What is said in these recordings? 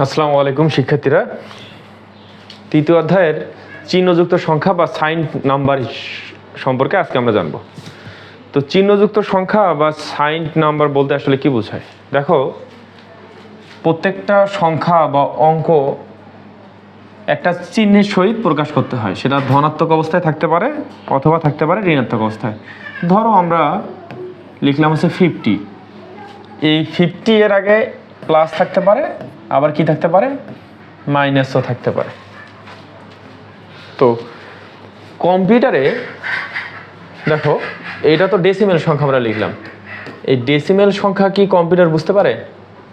আসসালামু আলাইকুম, শিক্ষার্থীরা। তৃতীয় অধ্যায়ের চিহ্নযুক্ত সংখ্যা বা সাইন নাম্বার সম্পর্কে আজকে আমরা জানব। তো চিহ্নযুক্ত সংখ্যা বা সাইন নাম্বার বলতে আসলে কি বোঝায়? দেখো, প্রত্যেকটা সংখ্যা বা অঙ্ক একটা চিহ্নের সহিত প্রকাশ করতে হয়। সেটা ধনাত্মক অবস্থায় থাকতে পারে অথবা থাকতে পারে ঋণাত্মক অবস্থায়। ধরো আমরা লিখলাম হচ্ছে ফিফটি এই ফিফটি এর আগে প্লাস থাকতে পারে, আবার কি থাকতে পারে? মাইনাসও থাকতে পারে। তো কম্পিউটারে, দেখো এটা তো ডেসিমেল সংখ্যা আমরা লিখলাম। এই ডেসিমেল সংখ্যা কি কম্পিউটার বুঝতে পারে?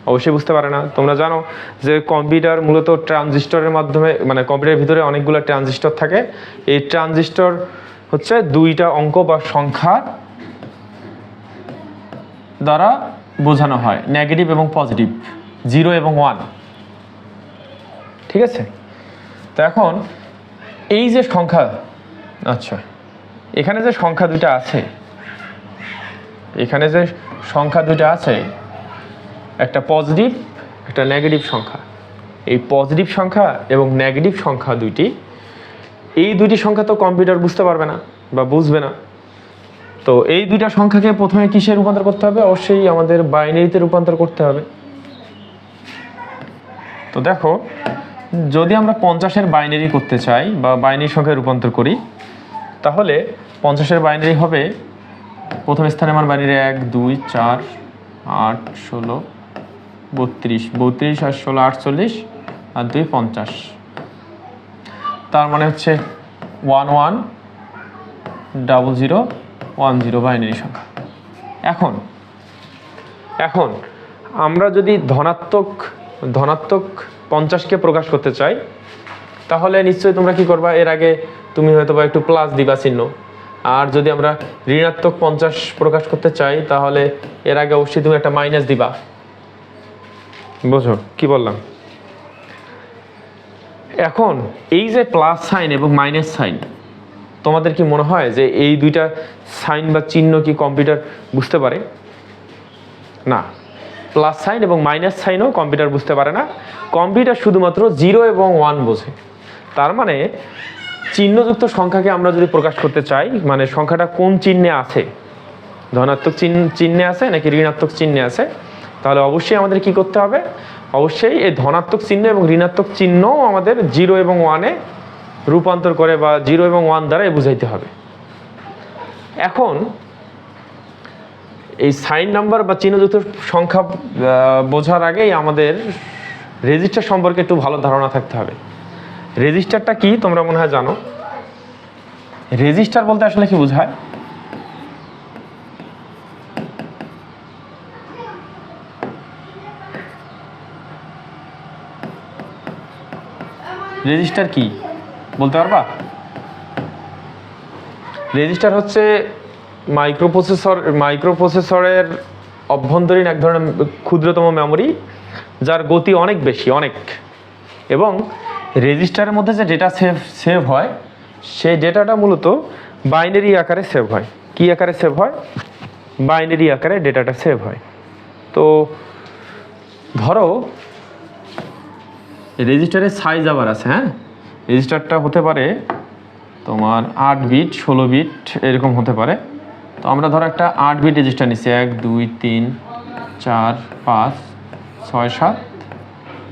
অবশ্যই বুঝতে পারে না। তোমরা জানো যে কম্পিউটার মূলত ট্রানজিস্টরের মাধ্যমে মানে কম্পিউটারের ভিতরে অনেকগুলো ট্রানজিস্টর থাকে। এই ট্রানজিস্টর হচ্ছে দুইটা অঙ্ক বা সংখ্যা দ্বারা বোঝানো হয়। নেগেটিভ এবং পজিটিভ জিরো এবং ওয়ান ঠিক আছে? তো এখন এই যে সংখ্যা আচ্ছা এখানে যে সংখ্যা দুইটা আছে, এখানে যে সংখ্যা দুইটা আছে, একটা পজিটিভ একটা নেগেটিভ সংখ্যা। এই পজিটিভ সংখ্যা এবং নেগেটিভ সংখ্যা দুইটি, এই দুইটি সংখ্যা তো কম্পিউটার বুঝতে পারবে না বা বুঝবে না। তো এই দুইটা সংখ্যাকে প্রথমে কিসে রূপান্তর করতে হবে? অবশ্যই আমাদের বাইনারিতে রূপান্তর করতে হবে। তো দেখো, যদি আমরা পঞ্চাশের বাইনারি করতে চাই বা বাইনারি সংখ্যায় রূপান্তর করি, তাহলে পঞ্চাশের বাইনারি হবে, প্রথম স্থানে আমার বাইনারি এক, দুই, চার, আট, ষোলো, বত্রিশ। বত্রিশ আর ষোলো, আটচল্লিশ, আর দুই, পঞ্চাশ। তার মানে হচ্ছে one one, double zero one zero binary সংখ্যা। এখন এখন আমরা যদি ধনাত্মক ধনাত্মক পঞ্চাশকে প্রকাশ করতে চাই, তাহলে নিশ্চয়ই তোমরা কি করবা? এর আগে তুমি হয়তো বা একটু প্লাস দিবা চিহ্ন। আর যদি আমরা ঋণাত্মক পঞ্চাশ প্রকাশ করতে চাই, তাহলে এর আগে অবশ্যই তুমি একটা মাইনাস দিবা। বোঝো কি বললাম? এখন এই যে প্লাস সাইন এবং মাইনাস সাইন তোমাদের কি মনে হয় যে এই দুইটা সাইন বা চিহ্ন কি কম্পিউটার বুঝতে পারে? না। প্লাস সাইন এবং মাইনাস সাইনও কম্পিউটার বুঝতে পারে না। কম্পিউটার শুধুমাত্র জিরো এবং ওয়ান বোঝে। তার মানে চিহ্নযুক্ত সংখ্যাকে আমরা যদি প্রকাশ করতে চাই মানে সংখ্যাটা কোন চিহ্নে আছে? ধনাত্মক চিহ্ন, চিহ্নে আছে নাকি ঋণাত্মক চিহ্নে আছে? তাহলে অবশ্যই আমাদের কি করতে হবে? অবশ্যই এই ধনাত্মক চিহ্ন এবং ঋণাত্মক চিহ্নও আমাদের জিরো এবং ওয়ানে রূপান্তর করে বা জিরো এবং ওয়ান দ্বারাই বুঝাইতে হবে। এখন এই সাইন নাম্বার বা চিহ্নযুক্ত সংখ্যা বোঝার আগেই আমাদের রেজিস্টার সম্পর্কে একটু ভালো ধারণা থাকতে হবে। রেজিস্টারটা কি তোমরা মনে হয় জানো? রেজিস্টার বলতে আসলে কি বোঝায়? রেজিস্টার কি? বলতে পারবা? রেজিস্টার হচ্ছে মাইক্রোপ্রসেসর মাইক্রোপ্রসেসরের অভ্যন্তরীণ এক ধরনের ক্ষুদ্রতম মেমোরি যার গতি অনেক বেশি, অনেক। এবং রেজিস্টারের মধ্যে যে ডেটা সেভ সেভ হয়, সেই ডেটাটা মূলত বাইনারি আকারে সেভ হয়। কি আকারে সেভ হয়? বাইনারি আকারে ডেটাটা সেভ হয়। তো ধরো রেজিস্টারের সাইজ আবার আছে হ্যাঁ? রেজিস্টারটা হতে পারে তোমার আট বিট ষোলো বিট এরকম হতে পারে। তো আমরা ধরো একটা আট বিট রেজিস্টার নিচ্ছি এক, দুই, তিন, চার, পাঁচ, ছয়, সাত,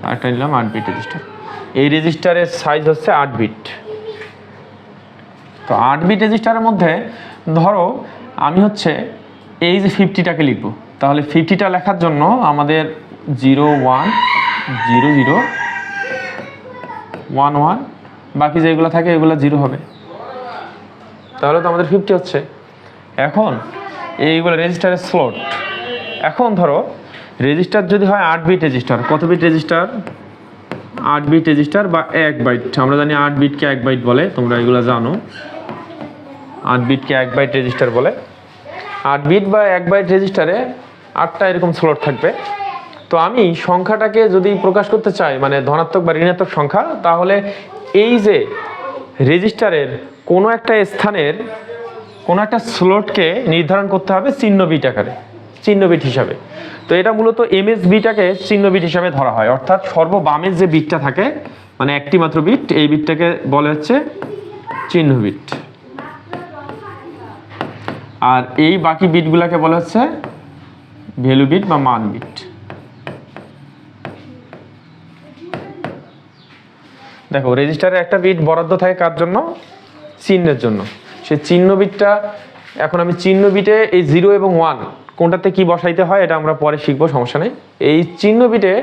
আর একটা নিলাম আট বিট রেজিস্টার এই রেজিস্টারের সাইজ হচ্ছে আট বিট তো আট বিট রেজিস্টারের মধ্যে ধরো আমি হচ্ছে এই যে ফিফটিটাকে লিখব। তাহলে ফিফটিটা লেখার জন্য আমাদের zero one zero zero one one বাকি যেগুলো থাকে, এগুলো জিরো হবে। তাহলে তো আমাদের ফিফটি হচ্ছে। এখন এইগুলো রেজিস্টারের স্লট এখন ধরো রেজিস্টার যদি হয় আট বিট রেজিস্টার কত বিট রেজিস্টার আট বিট রেজিস্টার বা এক বাইট আমরা জানি আট বিটকে এক বাইট বলে, তোমরা এগুলো জানো। আট বিটকে এক বাইট রেজিস্টার বলে। আট বিট বা এক বাইট রেজিস্টারে আটটা এরকম স্লট থাকবে। তো আমি সংখ্যাটাকে যদি প্রকাশ করতে চাই মানে ধনাত্মক বা ঋণাত্মক সংখ্যা, তাহলে এই যে রেজিস্টারের কোনো একটা স্থানের কোনো একটা স্লটকে নির্ধারণ করতে হবে চিহ্ন বিট আকারে, চিহ্ন বিট হিসাবে। তো এটা মূলত এমএস বিটাকে চিহ্ন বিট হিসাবে ধরা হয়। অর্থাৎ সর্ববামের যে বিটটা থাকে মানে একটি মাত্র বিট, এই বিটটাকে বলে হচ্ছে চিহ্ন বিট। আর এই বাকি বিটগুলোকে বলা হচ্ছে ভ্যালু বিট বা মান বিট। দেখো রেজিস্টারে একটা বিট বরাদ্দ থাকে কার জন্য? চিহ্নের জন্য। সে চিহ্ন বিটটা এখন আমি চিহ্ন বিটে এই জিরো এবং ওয়ান কোনটাতে কি বসাইতে হয় এটা আমরা পরে শিখব, সমস্যা নেই। এই চিহ্ন বিটে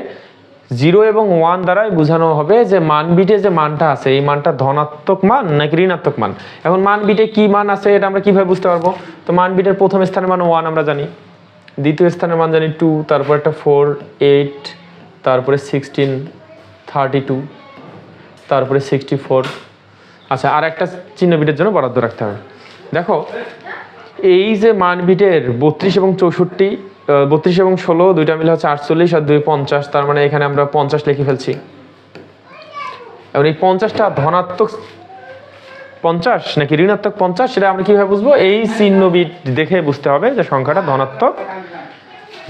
জিরো এবং ওয়ান দ্বারাই বোঝানো হবে যে মান বিটে যে মানটা আছে, এই মানটা ধনাত্মক মান নাকি ঋণাত্মক মান? এখন মান বিটে কি মান আছে এটা আমরা কীভাবে বুঝতে পারব? তো মান বিটের প্রথম স্থানের মান ওয়ান আমরা জানি, দ্বিতীয় স্থানের মান জানি টু তারপর একটা ফোর এইট তারপরে সিক্সটিন থার্টি টু তারপরে সিক্সটি ফোর আচ্ছা আর একটা চিহ্ন বিটের জন্য বরাদ্দ রাখতে হবে। দেখো, এই যে মান বিটের বত্রিশ এবং চৌষট্টি বত্রিশ এবং ষোলো, দুইটা মিলে হচ্ছে আটচল্লিশ আর দুই পঞ্চাশ, তার মানে এখানে আমরা পঞ্চাশ লিখে ফেলছি। এবং এই পঞ্চাশটা ধনাত্মক পঞ্চাশ নাকি ঋণাত্মক পঞ্চাশ, সেটা আমরা কীভাবে বুঝব? এই চিহ্ন বিট দেখে বুঝতে হবে যে সংখ্যাটা ধনাত্মক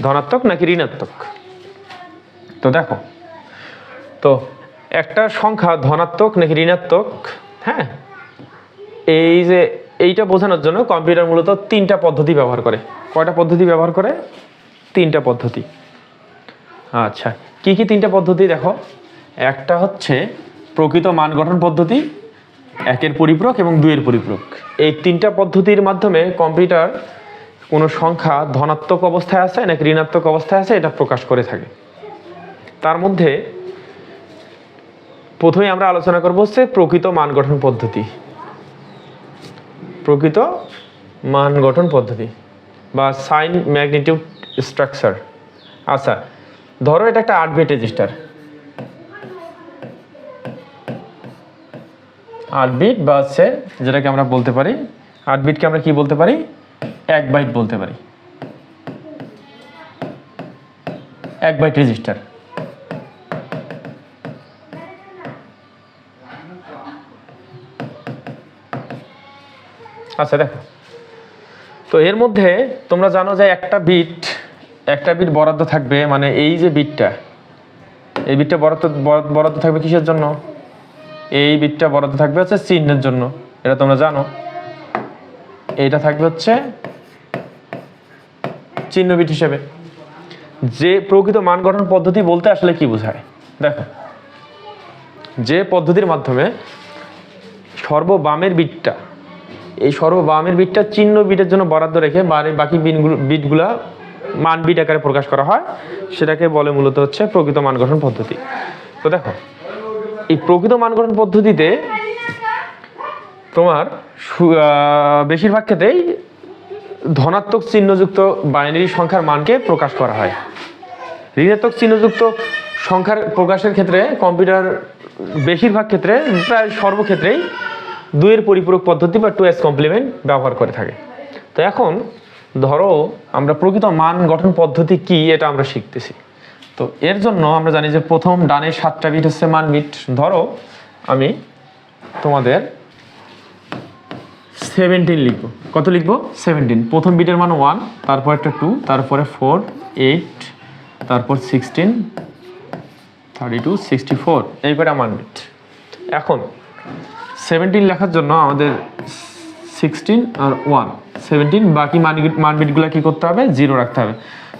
ধনাত্মক নাকি ঋণাত্মক। তো দেখো, তো একটা সংখ্যা ধনাত্মক নাকি ঋণাত্মক? হ্যাঁ। এই যে এইটা বোঝানোর জন্য কম্পিউটার মূলত তিনটা পদ্ধতি ব্যবহার করে। কয়টা পদ্ধতি ব্যবহার করে? তিনটা পদ্ধতি। আচ্ছা কি কি তিনটা পদ্ধতি দেখো? একটা হচ্ছে প্রকৃত মান গঠন পদ্ধতি, একের পরিপূরক এবং দুইয়ের পরিপূরক। এই তিনটা পদ্ধতির মাধ্যমে কম্পিউটার কোনো সংখ্যা ধনাত্মক অবস্থায় আছে নাকি ঋণাত্মক অবস্থায় আছে এটা প্রকাশ করে থাকে। তার মধ্যে প্রথমে আমরা আলোচনা করব হচ্ছে প্রকৃত মান গঠন পদ্ধতি। প্রকৃত মান গঠন পদ্ধতি বা সাইন ম্যাগনিটিউড স্ট্রাকচার। আচ্ছা ধরো এটা একটা আট বিট রেজিস্টার। আট বিট বা হচ্ছে যেটাকে আমরা বলতে পারি, আট বিটকে আমরা কি বলতে পারি? এক বাইট বলতে পারি। এক বাইট রেজিস্টার। আচ্ছা দেখো। তো এর মধ্যে তোমরা জানো যে একটা বিট একটা বিট বরাদ্দ থাকবে মানে এই যে বিটটা, এই বিটটা বরাদ্দ, বরাদ্দ- থাকবে কিসের জন্য? এই বিটটা বরাদ্দ থাকবে হচ্ছে চিহ্নের জন্য, এটা তোমরা জানো। এইটা থাকবে হচ্ছে চিহ্ন বিট হিসেবে। যে প্রকৃত মান গঠন পদ্ধতি বলতে আসলে কি বোঝায়? দেখো, যে পদ্ধতির মাধ্যমে সর্ববামের বিটটা এই সর্ব বামের বিটটা চিহ্ন বিটের জন্য বরাদ্দ রেখে বাকি বিটগুলা মান বিট আকারে প্রকাশ করা হয়। সেটাকে বলে মূলত হচ্ছে প্রকৃত মান গঠন পদ্ধতি। তো দেখো, এই প্রকৃত মান গঠন পদ্ধতিতে তোমার বেশিরভাগ ক্ষেত্রেই ধনাত্মক চিহ্নযুক্ত বাইনারি সংখ্যার মানকে প্রকাশ করা হয়। ঋণাত্মক চিহ্নযুক্ত সংখ্যার প্রকাশের ক্ষেত্রে কম্পিউটার বেশিরভাগ ক্ষেত্রে, প্রায় সর্বক্ষেত্রেই দুইয়ের পরিপূরক পদ্ধতি বা টু এস কমপ্লিমেন্ট ব্যবহার করে থাকে। তো এখন ধরো আমরা প্রকৃত মান গঠন পদ্ধতি কি এটা আমরা শিখতেছি। তো এর জন্য আমরা জানি যে প্রথম ডানের সাতটা বিট হচ্ছে মান বিট ধরো আমি তোমাদের সেভেন্টিন লিখব। কত লিখব? সেভেন্টিন প্রথম বিটের মান ওয়ান তারপর একটা টু তারপরে ফোর এইট তারপর sixteen thirty two sixty four এইবারে মান বিট এখন সেভেন্টিন লেখার জন্য আমাদের সিক্সটিন আর ওয়ান সেভেন্টিন বাকি মান মান বিটগুলো কী করতে হবে? জিরো রাখতে হবে।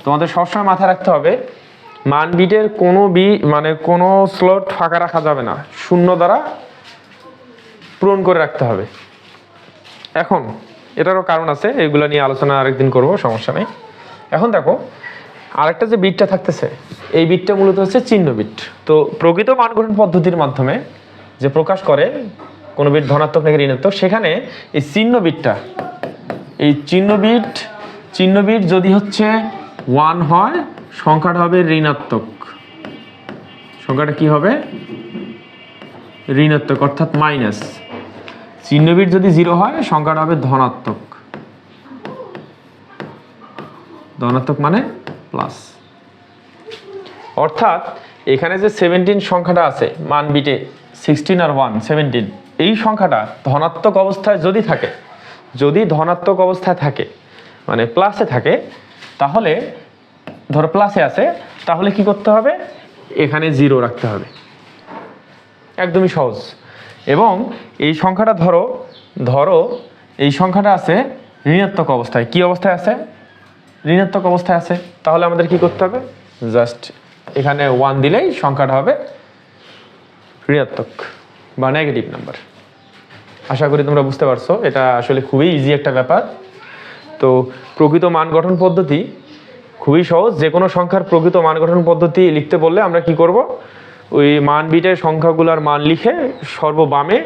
তোমাদের সবসময় মাথায় রাখতে হবে, মান বিটের কোনো বি মানে কোনো স্লট ফাঁকা রাখা যাবে না। শূন্য দ্বারা পূরণ করে রাখতে হবে। এখন, এটারও কারণ আছে, এগুলো নিয়ে আলোচনা আরেকদিন করব, সমস্যা নেই। এখন দেখো, আরেকটা যে বিটটা থাকতেছে, এই বিটটা মূলত হচ্ছে চিহ্ন বিট। তো প্রকৃত মান গঠন পদ্ধতির মাধ্যমে যে প্রকাশ করে কোনো বিট ধনাত্মক নাকি ঋণাত্মক? সেখানে এই চিহ্ন বিটটা, এই চিহ্ন বিট চিহ্ন বিট যদি হচ্ছে ওয়ান হয়, সংখ্যাটা হবে ঋণাত্মক। সংখ্যাটা কি হবে? ঋণাত্মক, অর্থাৎ মাইনাস চিহ্ন বিট যদি জিরো হয়, সংখ্যাটা হবে ধনাত্মক। ধনাত্মক মানে প্লাস অর্থাৎ এখানে যে সেভেন্টিন সংখ্যাটা আছে, মান বিটে সিক্সটিন আর ওয়ান সেভেন্টিন এই সংখ্যাটা ধনাত্মক অবস্থায় যদি থাকে, যদি ধনাত্মক অবস্থায় থাকে মানে প্লাসে থাকে, তাহলে ধরো প্লাসে আছে, তাহলে কি করতে হবে? এখানে জিরো রাখতে হবে। একদমই সহজ। এবং এই সংখ্যাটা ধরো ধরো এই সংখ্যাটা আছে ঋণাত্মক অবস্থায়। কি অবস্থায় আছে? ঋণাত্মক অবস্থায় আছে। তাহলে আমাদের কি করতে হবে? জাস্ট এখানে ওয়ান দিলেই সংখ্যাটা হবে ঋণাত্মক। বা নেগেটিভ নাম্বার আশা করি তোমরা বুঝতে পারছ, এটা আসলে খুবই ইজি একটা ব্যাপার। তো প্রকৃত মান গঠন পদ্ধতি খুবই সহজ। যে কোনো সংখ্যার প্রকৃত মান গঠন পদ্ধতি লিখতে বললে আমরা কি করব? ওই মান বিটের সংখ্যাগুলোর মান লিখে সর্ববামে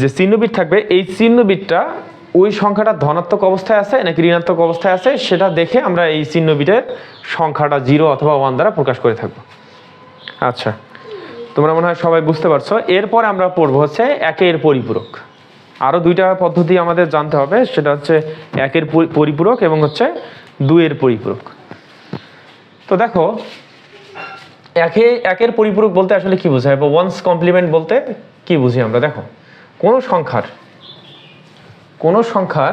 যে চিহ্নবিট থাকবে, এই চিহ্নবিটটা ওই সংখ্যাটা ধনাত্মক অবস্থায় আছে নাকি ঋণাত্মক অবস্থায় আছে, সেটা দেখে আমরা এই চিহ্নবিটের সংখ্যাটা জিরো অথবা ওয়ান দ্বারা প্রকাশ করে থাকব। আচ্ছা। তোমরা মনে হয় সবাই বুঝতে পারছ। এরপর আমরা পড়ব হচ্ছে একের পরিপূরক। আরও দুইটা পদ্ধতি আমাদের জানতে হবে, সেটা হচ্ছে একের পরি- পরিপূরক এবং হচ্ছে দুইয়ের পরিপূরক। তো দেখো, একে, একের পরিপূরক বলতে আসলে কি বোঝায়? বা ওয়ান্স কমপ্লিমেন্ট বলতে কি বুঝি আমরা? দেখো, কোনো সংখ্যার কোনো সংখ্যার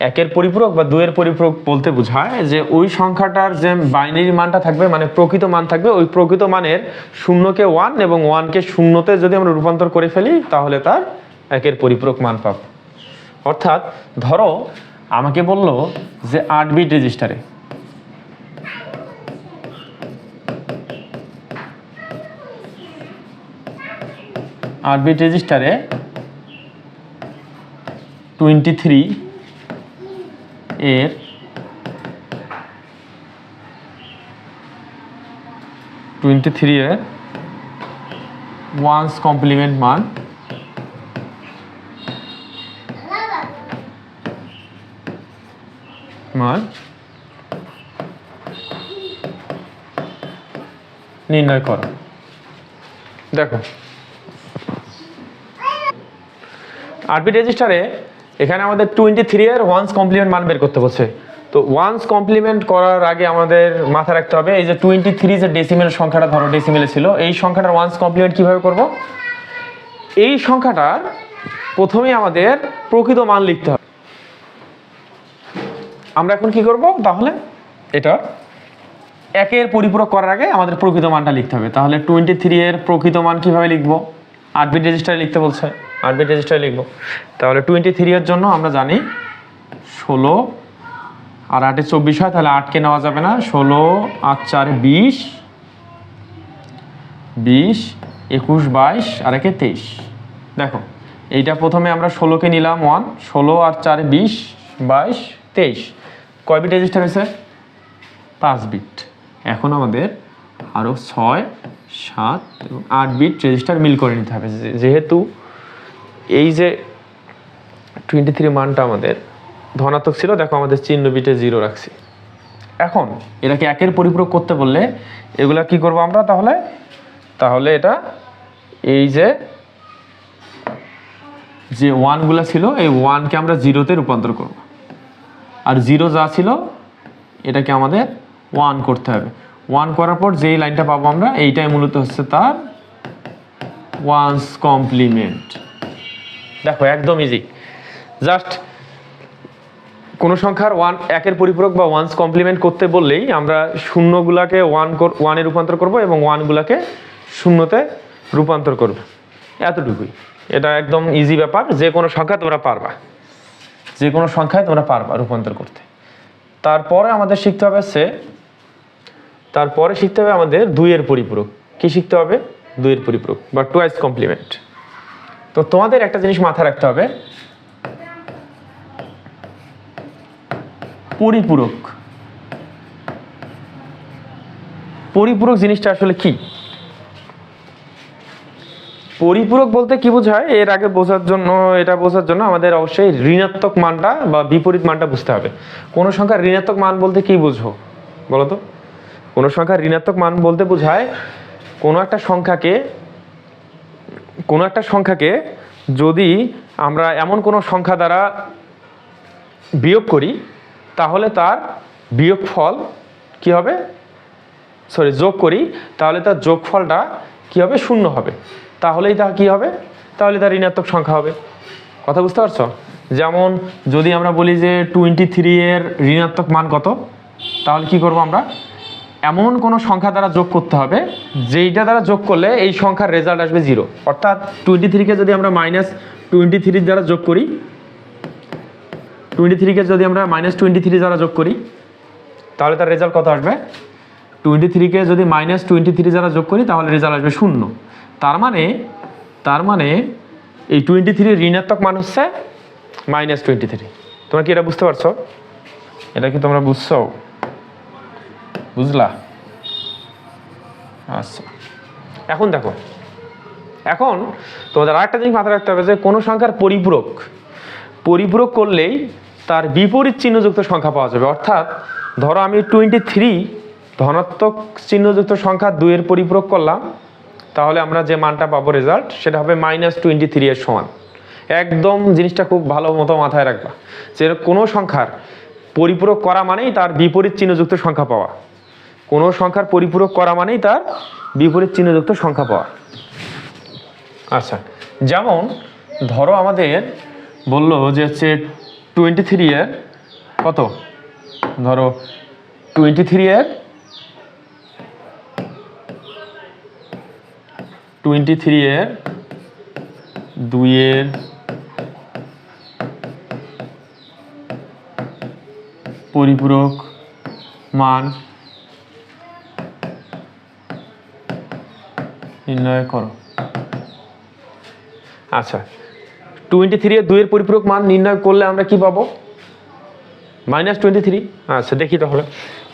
একের পরিপূরক বা দুয়ের পরিপূরক বলতে বোঝায় যে ওই সংখ্যাটার যে বাইনারি মানটা থাকবে মানে প্রকৃত মান থাকবে, ওই প্রকৃত মানের শূন্যকে ওয়ান এবং ওয়ানকে শূন্যতে যদি আমরা রূপান্তর করে ফেলি, তাহলে তার একের পরিপূরক মান পাব। অর্থাৎ ধরো, আমাকে বলল যে আট বিট রেজিস্টারে আট বিট রেজিস্টারে টোয়েন্টি থ্রি এর টোয়েন্টি থ্রি এর ওয়ান্স কমপ্লিমেন্ট মান। মান। নির্ণয় করো। দেখো। আরবি রেজিস্টারে এখানে আমাদের টোয়েন্টি থ্রি এর ওয়ান্স কমপ্লিমেন্ট মান বের করতে বলছে। তো ওয়ান্স কমপ্লিমেন্ট করার আগে আমাদের মাথায় রাখতে হবে, এই যে টোয়েন্টি থ্রি যে ডেসিমেল সংখ্যাটা ধরো ডেসিমেলে ছিল, এই সংখ্যাটার ওয়ান্স কমপ্লিমেন্ট কীভাবে করব? এই সংখ্যাটার প্রথমে আমাদের প্রকৃত মান লিখতে হবে। আমরা এখন কি করব? তাহলে এটা একের পরিপূরক করার আগে আমাদের প্রকৃত মানটা লিখতে হবে। তাহলে টোয়েন্টি থ্রি এর প্রকৃত মান কীভাবে লিখব? আট বিট রেজিস্টারে লিখতে বলছে। আট বিট রেজিস্টারে লিখব। তাহলে টোয়েন্টি থ্রি এর জন্য আমরা জানি ষোলো, আর আটে চব্বিশ হয়, তাহলে আটকে নেওয়া যাবে না। ষোলো, আট, চার, বিশ বিশ, একুশ, বাইশ, আর একে তেইশ। দেখো, এইটা প্রথমে আমরা ষোলোকে নিলাম ওয়ান ষোলো, আর চার, বিশ, বাইশ, তেইশ। কয় বিট রেজিস্টার হয়েছে? পাঁচ বিট এখন আমাদের আরও ছয়, সাত এবং আট বিট রেজিস্টার মিল করে নিতে হবে। যেহেতু এই যে টোয়েন্টি থ্রি মানটা আমাদের, ধনাত্মক ছিল, দেখো আমাদের চিহ্ন বিটে জিরো রাখছি। এখন এটাকে একের পরিপূরক করতে বললে এগুলা কি করব আমরা তাহলে? তাহলে এটা এই যে যে ওয়ানগুলো ছিল, এই ওয়ানকে আমরা জিরোতে রূপান্তর করব। আর জিরো যা ছিল, এটাকে আমাদের ওয়ান করতে হবে। ওয়ান করার পর যেই লাইনটা পাবো আমরা, এইটাই মূলত হচ্ছে তার ওয়ান্স কমপ্লিমেন্ট দেখো, একদম ইজি জাস্ট কোনো সংখ্যার ওয়ান একের পরিপূরক বা ওয়ান্স কমপ্লিমেন্ট করতে বললেই আমরা শূন্যগুলাকে ওয়ান ওয়ানে রূপান্তর করব এবং ওয়ানগুলাকে শূন্যতে রূপান্তর করব। এতটুকুই। এটা একদম ইজি ব্যাপার। যে কোনো সংখ্যা তোমরা পারবা। যে কোনো সংখ্যায় তোমরা পারবা রূপান্তর করতে। তারপরে আমাদের শিখতে হবে সে তারপরে শিখতে হবে আমাদের দুইয়ের পরিপূরক। কি শিখতে হবে? দুইয়ের পরিপূরক বা টুয়াইস কমপ্লিমেন্ট তো তোমাদের একটা জিনিস মাথায় রাখতে হবে। পরিপূরক। পরিপূরক জিনিসটা আসলে কি? পরিপূরক বলতে কি বোঝায়? এর আগে বোঝার জন্য, এটা বোঝার জন্য আমাদের অবশ্যই ঋণাত্মক মানটা বা বিপরীত মানটা বুঝতে হবে। কোনো সংখ্যার ঋণাত্মক মান বলতে কি বুঝো? বলো তো। কোনো সংখ্যার ঋণাত্মক মান বলতে বোঝায়, কোনো একটা সংখ্যাকে কোনো একটা সংখ্যাকে যদি আমরা এমন কোনো সংখ্যা দ্বারা বিয়োগ করি, তাহলে তার বিয়োগফল কি হবে? সরি যোগ করি, তাহলে তার যোগফলটা কি হবে? শূন্য হবে। তাহলেই তা কি হবে? তাহলে তার ঋণাত্মক সংখ্যা হবে। কথা বুঝতে পারছ? যেমন যদি আমরা বলি যে টোয়েন্টি থ্রি এর ঋণাত্মক মান কত, তাহলে কি করব আমরা? এমন কোনো সংখ্যা দ্বারা যোগ করতে হবে, যেইটা দ্বারা যোগ করলে এই সংখ্যার রেজাল্ট আসবে জিরো অর্থাৎ টোয়েন্টি থ্রিকে যদি আমরা মাইনাস টোয়েন্টি থ্রির দ্বারা যোগ করি টোয়েন্টি থ্রিকে যদি আমরা মাইনাস টোয়েন্টি থ্রি দ্বারা যোগ করি, তাহলে তার রেজাল্ট কত আসবে? টোয়েন্টি থ্রিকে যদি মাইনাস টোয়েন্টি থ্রি দ্বারা যোগ করি, তাহলে রেজাল্ট আসবে শূন্য। তার মানে তার মানে এই টোয়েন্টি থ্রির ঋণাত্মক মান হচ্ছে মাইনাস টোয়েন্টি থ্রি তোমরা কি এটা বুঝতে পারছ? এটা কি তোমরা বুঝছ? বুঝলা? আচ্ছা। এখন দেখো, এখন তোমাদের আরেকটা জিনিস মাথায় রাখতে হবে যে, কোনো সংখ্যার পরিপূরক পরিপূরক করলেই তার বিপরীত চিহ্নযুক্ত সংখ্যা পাওয়া যাবে। অর্থাৎ, ধরো আমি টোয়েন্টি থ্রি ধনাত্মক চিহ্নযুক্ত সংখ্যা দুইয়ের পরিপূরক করলাম, তাহলে আমরা যে মানটা পাবো রেজাল্ট সেটা হবে মাইনাস টোয়েন্টি থ্রি এর সমান। একদম জিনিসটা খুব ভালো মতো মাথায় রাখবা। যে কোনো সংখ্যার পরিপূরক করা মানেই তার বিপরীত চিহ্নযুক্ত সংখ্যা পাওয়া। কোনো সংখ্যার পরিপূরক করা মানেই তার বিপরীত চিহ্নযুক্ত সংখ্যা পাওয়া। আচ্ছা যেমন ধরো আমাদের বলল যে হচ্ছে টোয়েন্টি থ্রি এর কত? ধরো টোয়েন্টি থ্রি এর টোয়েন্টি থ্রি এর দুইয়ের পরিপূরক মান নির্ণয় করো। আচ্ছা টোয়েন্টি থ্রি এর দুইয়ের পরিপূরক মান নির্ণয় করলে আমরা কি পাবো? মাইনাস টোয়েন্টি থ্রি আচ্ছা দেখি তাহলে।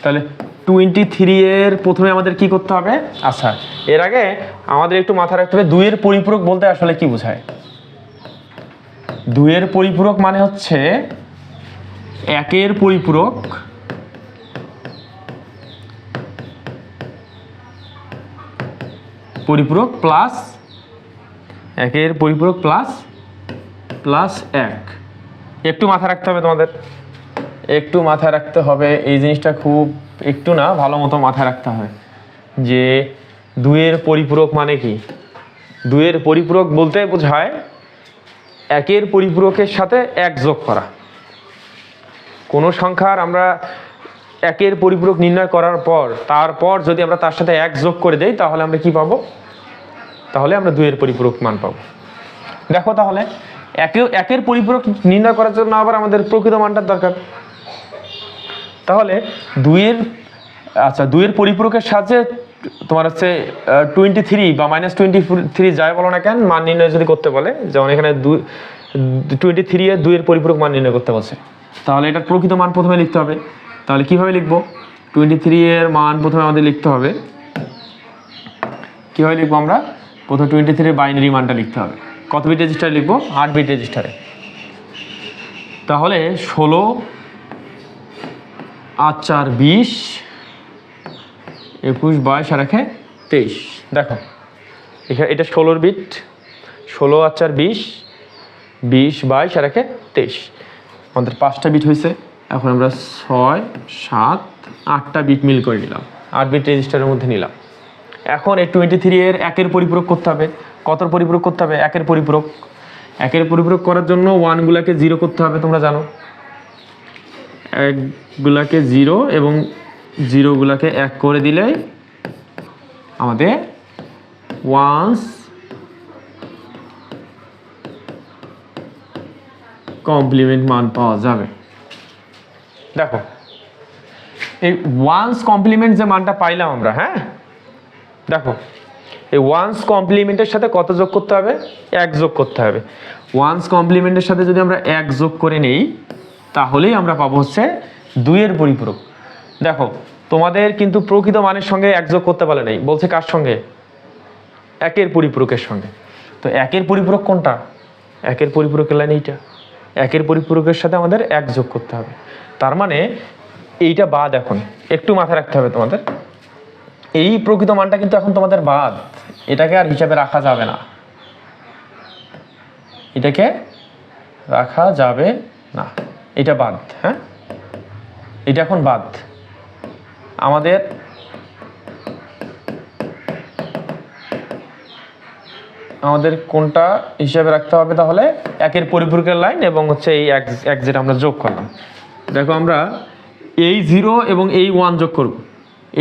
তাহলে টোয়েন্টি থ্রি এর প্রথমে আমাদের কি করতে হবে? আচ্ছা এর আগে আমাদের একটু মাথায় রাখতে হবে, দুইয়ের পরিপূরক বলতে আসলে কি বোঝায়? দুইয়ের পরিপূরক মানে হচ্ছে একের পরিপূরক পরিপূরক প্লাস একের পরিপূরক প্লাস প্লাস এক। একটু মাথায় রাখতে হবে তোমাদের। একটু মাথায় রাখতে হবে। এই জিনিসটা খুব একটু না, ভালো মতো মাথায় রাখতে হবে। যে দুইয়ের পরিপূরক মানে কি? দুইয়ের পরিপূরক বলতে বোঝায় একের পরিপূরকের সাথে এক যোগ করা। কোনো সংখ্যার আমরা একের পরিপূরক নির্ণয় করার পর, তারপর যদি আমরা তার সাথে এক যোগ করে দেই, তাহলে আমরা কি পাবো? তাহলে আমরা দুইয়ের পরিপূরক মান পাবো। দেখো তাহলে, একে, একের পরিপূরক নির্ণয় করার জন্য আবার আমাদের প্রকৃত মানটার দরকার। তাহলে দুইয়ের আচ্ছা দুইয়ের পরিপূরকের সাহায্যে তোমার হচ্ছে টোয়েন্টি থ্রি বা মাইনাস টোয়েন্টি থ্রি যাই বলো না কেন, মান নির্ণয় যদি করতে বলে, যেমন এখানে দুই টোয়েন্টি থ্রি এর দুইয়ের পরিপূরক মান নির্ণয় করতে বলছে। তাহলে এটার প্রকৃত মান প্রথমে লিখতে হবে। তাহলে কীভাবে লিখব? টোয়েন্টি থ্রি এর মান প্রথমে আমাদের লিখতে হবে। কীভাবে লিখব আমরা? প্রথমে টোয়েন্টি থ্রির বাইনারি মানটা লিখতে হবে। কত বিট রেজিস্টারে লিখব? আট বিট রেজিস্টারে তাহলে ষোলো, আট চার বিশ, একুশ বাইশ আর একে তেইশ। দেখো এখানে এটা ষোলোর বিট ষোলো আর চার বিশ বিশ বাইশ আর একে তেইশ। আমাদের পাঁচটা বিট হয়েছে। এখন আমরা ছয়, সাত, আটটা বিট মিল করে নিলাম। আট বিট রেজিস্টারের মধ্যে নিলাম। এখন এই টোয়েন্টি থ্রি এর একের পরিপূরক করতে হবে। কতর পরিপূরক করতে হবে? একের পরিপূরক। একের পরিপূরক করার জন্য ওয়ানগুলাকে জিরো করতে হবে, তোমরা জানো। একগুলাকে জিরো এবং জিরোগুলাকে এক করে দিলে আমাদের ওয়ান্স কমপ্লিমেন্ট মান পাওয়া যাবে। দেখো, এই ওয়ান্স কমপ্লিমেন্ট যে মানটা পাইলাম আমরা হ্যাঁ? দেখো, এই ওয়ান্স কমপ্লিমেন্টের সাথে কত যোগ করতে হবে? এক যোগ করতে হবে। ওয়ান্স কমপ্লিমেন্টের সাথে যদি আমরা এক যোগ করে নেই, তাহলেই আমরা পাবো হচ্ছে দুইয়ের পরিপূরক। দেখো, তোমাদের কিন্তু প্রকৃত মানের সঙ্গে এক যোগ করতে পারে নাই। বলছে কার সঙ্গে? একের পরিপূরকের সঙ্গে। তো একের পরিপূরক কোনটা? একের পরিপূরকের লাইন এইটা। একের পরিপূরকের সাথে আমাদের এক যোগ করতে হবে। তার মানে এইটা বাদ এখন। একটু মাথায় রাখতে হবে তোমাদের। এই প্রকৃত মানটা কিন্তু এখন তোমাদের বাদ। এটাকে আর হিসাবে রাখা যাবে না। এটাকে রাখা যাবে না। এটা বাদ হ্যাঁ? এটা এখন বাদ। আমাদের আমাদের কোনটা হিসাবে রাখতে হবে তাহলে? একের পরিপূরকের লাইন এবং হচ্ছে এই এক যেটা আমরা যোগ করলাম। দেখো আমরা এই জিরো এবং এই ওয়ান যোগ করব।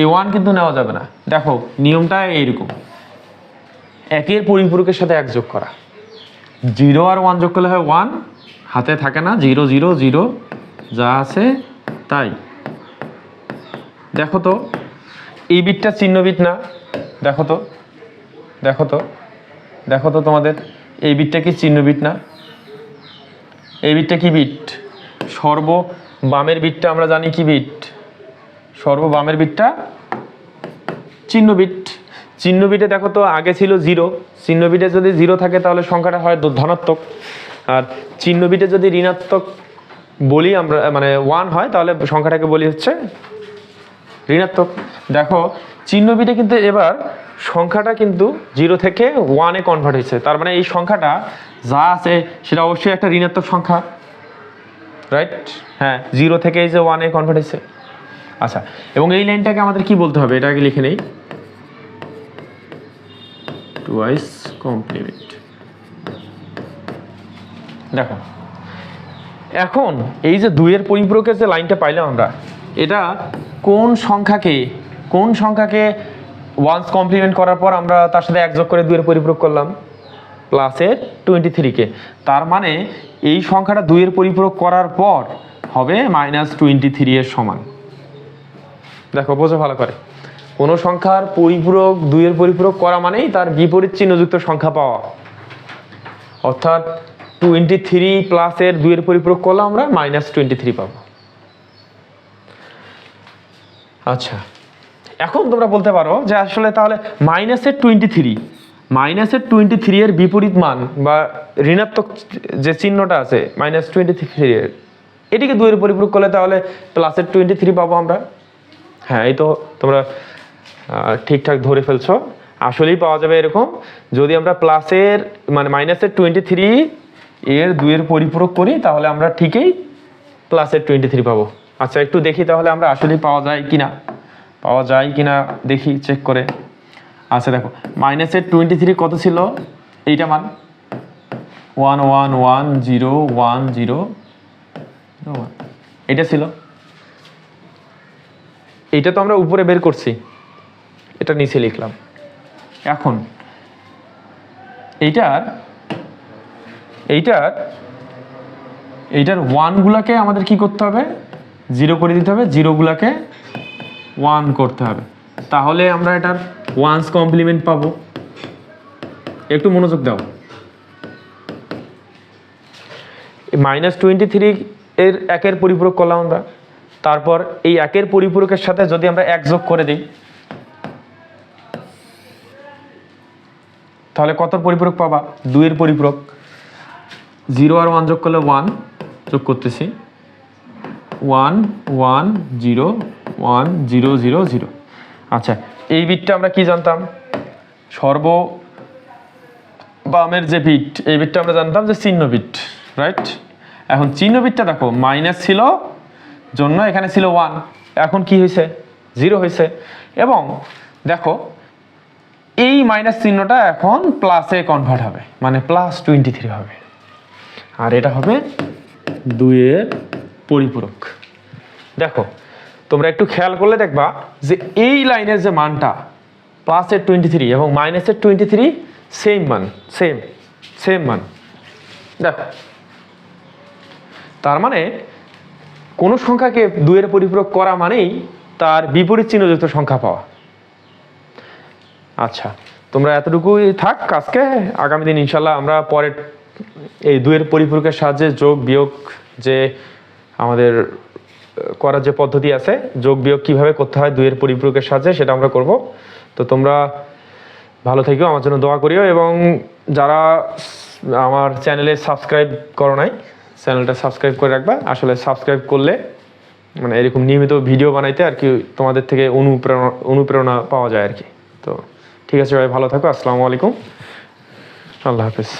এই ওয়ান কিন্তু নেওয়া যাবে না। দেখো, নিয়মটা এইরকম। একের পরিপূরকের সাথে এক যোগ করা। জিরো আর ওয়ান যোগ করলে হয় ওয়ান হাতে থাকে না, জিরো জিরো জিরো। যা আছে, তাই। দেখো তো, এই বিটটা চিহ্ন বিট না। দেখো তো দেখো তো দেখো তো তোমাদের, এই বিটটা কি চিহ্ন বিট না? এই বিটটা কি বিট? সর্ব বামের বিটটা আমরা জানি কি বিট? সর্ব বামের বিটটা চিহ্ন বিট চিহ্ন বিটে দেখো তো আগে ছিল জিরো। চিহ্ন বিটে যদি জিরো থাকে তাহলে সংখ্যাটা হয় ধনাত্মক। আর চিহ্ন বিটে যদি ঋণাত্মক বলি আমরা মানে ওয়ান হয়, তাহলে সংখ্যাটাকে বলি হচ্ছে ঋণাত্মক। দেখো চিহ্ন বিটে কিন্তু এবার সংখ্যাটা কিন্তু জিরো থেকে ওয়ানে কনভার্ট হয়েছে। তার মানে এই সংখ্যাটা যা আছে সেটা অবশ্যই একটা ঋণাত্মক সংখ্যা রাইট হ্যাঁ জিরো থেকে এই যে ওয়ানে কনভার্ট হয়েছে। আচ্ছা এবং এই লাইনটাকে আমাদের কি বলতে হবে? এটাকে লিখে নেই। টুয়াইস কমপ্লিমেন্ট দেখো, এখন এই যে দুইয়ের পরিপূরকের যে লাইনটা পাইলাম আমরা, এটা কোন সংখ্যাকে কোন সংখ্যাকে ওয়ান্স কমপ্লিমেন্ট করার পর আমরা তার সাথে এক যোগ করে দুইয়ের পরিপূরক করলাম? প্লাসের টোয়েন্টি থ্রিকে তার মানে এই সংখ্যাটা দুইয়ের পরিপূরক করার পর হবে মাইনাস টোয়েন্টি থ্রি এর সমান। দেখো, বোঝো ভালো করে। কোনো সংখ্যার পরিপূরক, দুইয়ের পরিপূরক করা মানেই তার বিপরীত চিহ্নযুক্ত সংখ্যা পাওয়া। অর্থাৎ টোয়েন্টি থ্রি প্লাসের দুইয়ের পরিপূরক করলে আমরা মাইনাস টোয়েন্টি থ্রি পাবো। আচ্ছা এখন তোমরা বলতে পারো যে আসলে তাহলে মাইনাসের টোয়েন্টি থ্রি মাইনাসের টোয়েন্টি থ্রি এর বিপরীত মান বা ঋণাত্মক যে চিহ্নটা আছে মাইনাস টোয়েন্টি থ্রি এর, এটিকে দুইয়ের পরিপূরক করলে তাহলে প্লাসের টোয়েন্টি থ্রি পাবো আমরা। হ্যাঁ এই তো তোমরা ঠিকঠাক ধরে ফেলছো। আসলেই পাওয়া যাবে এরকম। যদি আমরা প্লাসের মানে মাইনাসের টোয়েন্টি থ্রি এর দুইয়ের পরিপূরক করি, তাহলে আমরা ঠিকই প্লাসের টোয়েন্টি থ্রি পাবো। আচ্ছা একটু দেখি তাহলে আমরা আসলেই পাওয়া যায় কিনা। পাওয়া যায় কিনা দেখি চেক করে। আচ্ছা দেখো মাইনাসের টোয়েন্টি থ্রি কত ছিল? এইটা মান। One one one zero one zero এটা ছিল? এইটা তো আমরা উপরে বের করছি। এটা নিচে লিখলাম। এখন, এইটার এইটার এইটার ওয়ানগুলাকে আমাদের কি করতে হবে? জিরো করে দিতে হবে। জিরোগুলাকে ওয়ান করতে হবে। তাহলে আমরা এটার ওয়ান্স কমপ্লিমেন্ট পাবো। একটু মনোযোগ দাও। মাইনাস টোয়েন্টি থ্রি এর একের পরিপূরক করলাম আমরা। তারপর এই একের পরিপূরকের সাথে যদি আমরা এক যোগ করে দিই, তাহলে কত পরিপূরক পাবা? দুইয়ের পরিপূরক। জিরো আর ওয়ান যোগ করলে ওয়ান, যোগ করতেছি। One one, zero one, zero zero zero. আচ্ছা এই বিটটা আমরা কি জানতাম? সর্ব বামের যে বিট, এই বিটটা আমরা জানতাম যে চিহ্ন বিট, রাইট? এখন চিহ্ন বিটটা দেখো, মাইনাস ছিল জন্য এখানে ছিল ওয়ান এখন কি হয়েছে? জিরো হয়েছে। এবং দেখো, এই মাইনাস চিহ্নটা এখন প্লাসে কনভার্ট হবে। মানে প্লাস টোয়েন্টি থ্রি হবে। আর এটা হবে দুইয়ের পরিপূরক। দেখো, তোমরা একটু খেয়াল করলে দেখবা যে এই লাইনের যে মানটা প্লাসের টোয়েন্টি থ্রি এবং মাইনাসের টোয়েন্টি থ্রি সেম মান সেম সেম মান। দেখো, তার মানে কোনো সংখ্যাকে দুয়ের পরিপূরক করা মানেই তার বিপরীত চিহ্নযুক্ত সংখ্যা পাওয়া। আচ্ছা তোমরা এতটুকুই থাক, আজকে আগামী দিন ইনশাল্লাহ আমরা পরে এই দুয়ের পরিপূরকের সাহায্যে যোগ, বিয়োগ যে আমাদের করার যে পদ্ধতি আছে, যোগ, বিয়োগ কীভাবে করতে হয় দুইয়ের পরিপূরকের সাহায্যে সেটা আমরা করব। তো তোমরা ভালো থেকেও আমার জন্য দোয়া করিও এবং যারা আমার চ্যানেলে সাবস্ক্রাইব করো নাই চ্যানেলটা সাবস্ক্রাইব করে রাখবা। আসলে সাবস্ক্রাইব করলে মানে এরকম নিয়মিত ভিডিও বানাইতে আর কি তোমাদের থেকে অনুপ্রেরণা অনুপ্রেরণা পাওয়া যায় আর কি। তো ঠিক আছে ভাই, ভালো থাকো, আসসালামু আলাইকুম। আল্লাহ হাফিজ।